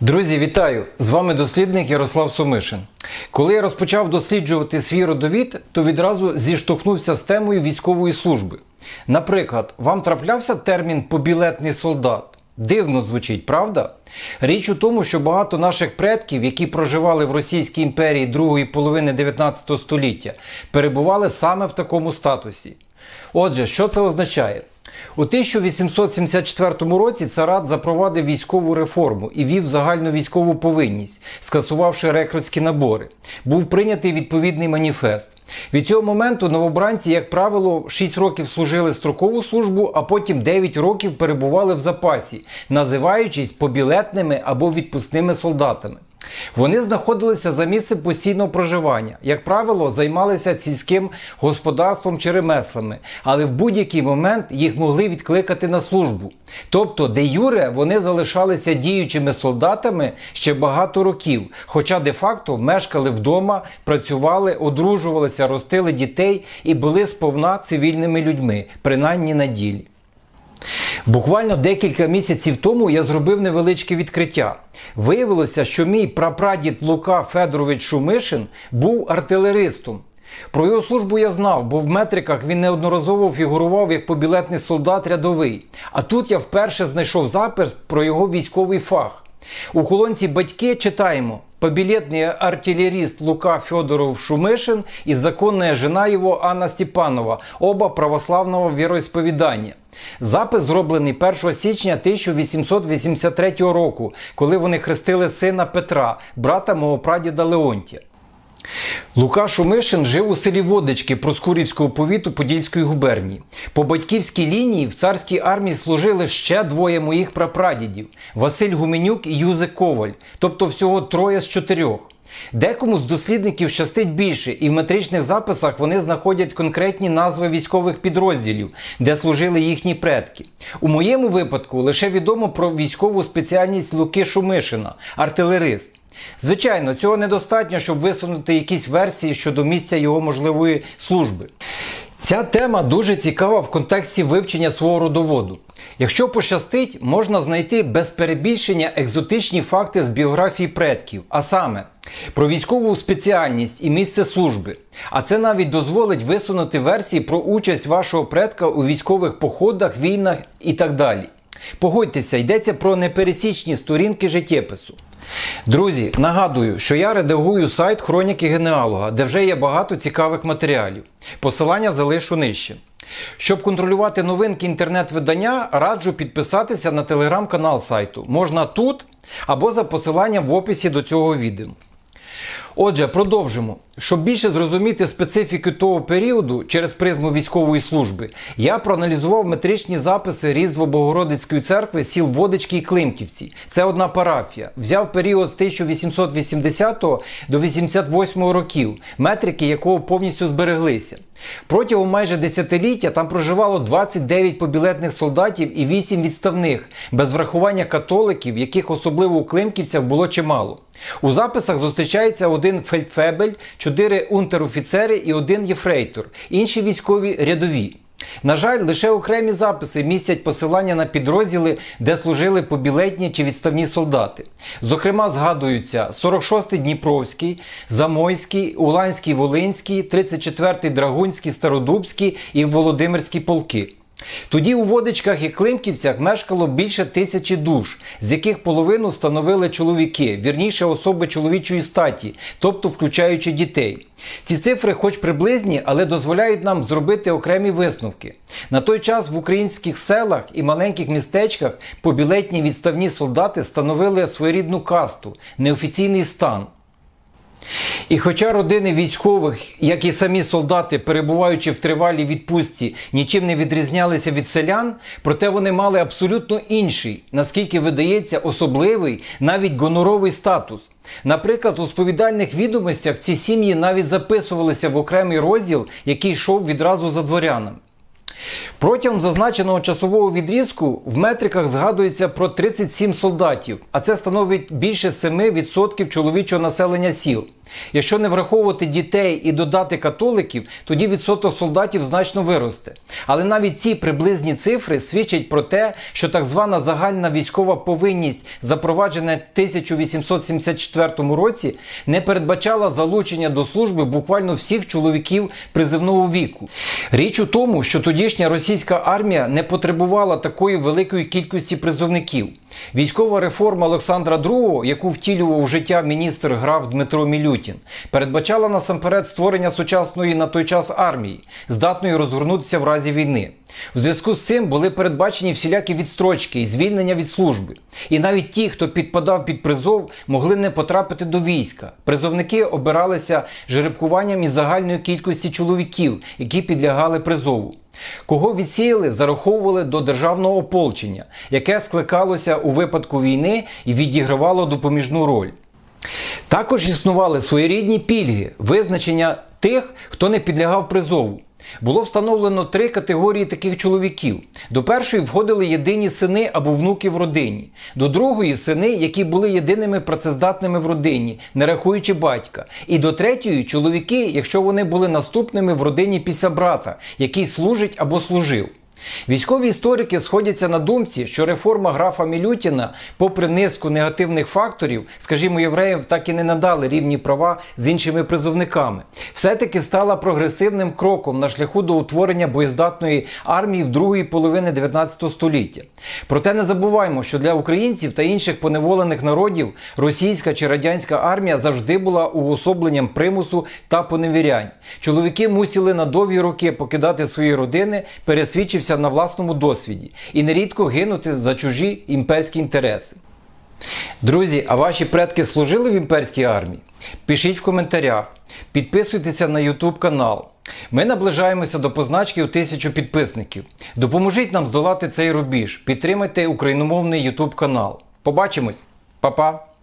Друзі, вітаю! З вами дослідник Ярослав Сумишин. Коли я розпочав досліджувати свій родовід, то відразу зіштовхнувся з темою військової служби. Наприклад, вам траплявся термін побілетний солдат? Дивно звучить, правда? Річ у тому, що багато наших предків, які проживали в Російській імперії другої половини 19 століття, перебували саме в такому статусі. Отже, що це означає? У 1874 році царат запровадив військову реформу і вів загальну військову повинність, скасувавши рекрутські набори. Був прийнятий відповідний маніфест. Від цього моменту новобранці, як правило, 6 років служили строкову службу, а потім 9 років перебували в запасі, називаючись побілетними або відпускними солдатами. Вони знаходилися за місцем постійного проживання, як правило, займалися сільським господарством чи ремеслами, але в будь-який момент їх могли відкликати на службу. Тобто, де юре вони залишалися діючими солдатами ще багато років, хоча де-факто мешкали вдома, працювали, одружувалися, ростили дітей і були сповна цивільними людьми, принаймні на ділі. Буквально декілька місяців тому я зробив невеличке відкриття. Виявилося, що мій прапрадід Лука Федорович Шумишин був артилеристом. Про його службу я знав, бо в метриках він неодноразово фігурував як побілетний солдат рядовий. А тут я вперше знайшов запис про його військовий фах. У колонці батьки читаємо побілетний артиллерист Лука Федоров Шумишин и законная жена его Анна Степанова, оба православного віросповідання. Запис зроблений 1 січня 1883 року, коли вони хрестили сина Петра, брата мого прадіда Леонтія. Лука Шумишин жив у селі Водички Проскурівського повіту Подільської губернії. По батьківській лінії в царській армії служили ще двоє моїх прапрадідів Василь Гуменюк і Юзик Коваль, тобто всього троє з чотирьох. Декому з дослідників щастить більше, і в метричних записах вони знаходять конкретні назви військових підрозділів, де служили їхні предки. У моєму випадку лише відомо про військову спеціальність Луки Шумишина артилерист. Звичайно, цього недостатньо, щоб висунути якісь версії щодо місця його можливої служби. Ця тема дуже цікава в контексті вивчення свого родоводу. Якщо пощастить, можна знайти без перебільшення екзотичні факти з біографії предків, а саме про військову спеціальність і місце служби. А це навіть дозволить висунути версії про участь вашого предка у військових походах, війнах і так далі. Погодьтеся, йдеться про непересічні сторінки життєпису. Друзі, нагадую, що я редагую сайт Хроніки Генеалога, де вже є багато цікавих матеріалів. Посилання залишу нижче. Щоб контролювати новинки інтернет-видання, раджу підписатися на телеграм-канал сайту. Можна тут або за посиланням в описі до цього відео. Отже, продовжимо. Щоб більше зрозуміти специфіку того періоду через призму військової служби, я проаналізував метричні записи Різдво Богородицької церкви сіл Водички і Климківці. Це одна парафія. Взяв період з 1880 до 88 років, метрики якого повністю збереглися. Протягом майже десятиліття там проживало 29 побілетних солдатів і 8 відставних, без врахування католиків, яких особливо у Климківцях було чимало. У записах зустрічається один фельдфебель, чотири унтер-офіцери і один єфрейтор, інші військові рядові. На жаль, лише окремі записи містять посилання на підрозділи, де служили побілетні чи відставні солдати. Зокрема, згадуються 46-й Дніпровський, Замойський, Уланський Волинський, 34-й Драгунський, Стародубський і Володимирський полки. Тоді у Водичках і Климківцях мешкало більше тисячі душ, з яких половину становили чоловіки, вірніше особи чоловічої статі, тобто включаючи дітей. Ці цифри, хоч приблизні, але дозволяють нам зробити окремі висновки. На той час в українських селах і маленьких містечках побілетні відставні солдати становили своєрідну касту, неофіційний стан. І хоча родини військових, як і самі солдати, перебуваючи в тривалій відпустці, нічим не відрізнялися від селян, проте вони мали абсолютно інший, наскільки видається, особливий, навіть гоноровий статус. Наприклад, у сповідальних відомостях ці сім'ї навіть записувалися в окремий розділ, який йшов відразу за дворянами. Протягом зазначеного часового відрізку в метриках згадується про 37 солдатів, а це становить більше 7% чоловічого населення сіл. Якщо не враховувати дітей і додати католиків, тоді відсоток солдатів значно виросте. Але навіть ці приблизні цифри свідчать про те, що так звана загальна військова повинність, запроваджена в 1874 році, не передбачала залучення до служби буквально всіх чоловіків призивного віку. Річ у тому, що тодішня російська армія не потребувала такої великої кількості призовників. Військова реформа Олександра II, яку втілював у життя міністр граф Дмитро Мілютін, передбачала насамперед створення сучасної на той час армії, здатної розгорнутися в разі війни. В зв'язку з цим були передбачені всілякі відстрочки і звільнення від служби. І навіть ті, хто підпадав під призов, могли не потрапити до війська. Призовники обиралися жеребкуванням із загальної кількості чоловіків, які підлягали призову. Кого відсіяли, зараховували до державного ополчення, яке скликалося у випадку війни і відігравало допоміжну роль. Також існували своєрідні пільги, визначення тих, хто не підлягав призову. Було встановлено три категорії таких чоловіків. До першої входили єдині сини або внуки в родині, до другої сини, які були єдиними працездатними в родині, не рахуючи батька. І до третьої чоловіки, якщо вони були наступними в родині після брата, який служить або служив. Військові історики сходяться на думці, що реформа графа Мілютіна, попри низку негативних факторів, скажімо, євреям так і не надали рівні права з іншими призовниками, все-таки стала прогресивним кроком на шляху до утворення боєздатної армії в другої половини 19 століття. Проте не забуваймо, що для українців та інших поневолених народів російська чи радянська армія завжди була уособленням примусу та поневірянь. Чоловіки мусили на довгі роки покидати свої родини, пересвідчився на власному досвіді і нерідко гинути за чужі імперські інтереси. Друзі, а ваші предки служили в імперській армії? Пишіть в коментарях, підписуйтеся на YouTube канал. Ми наближаємося до позначки у тисячу підписників. Допоможіть нам здолати цей рубіж. Підтримайте україномовний YouTube канал. Побачимось, Па-па!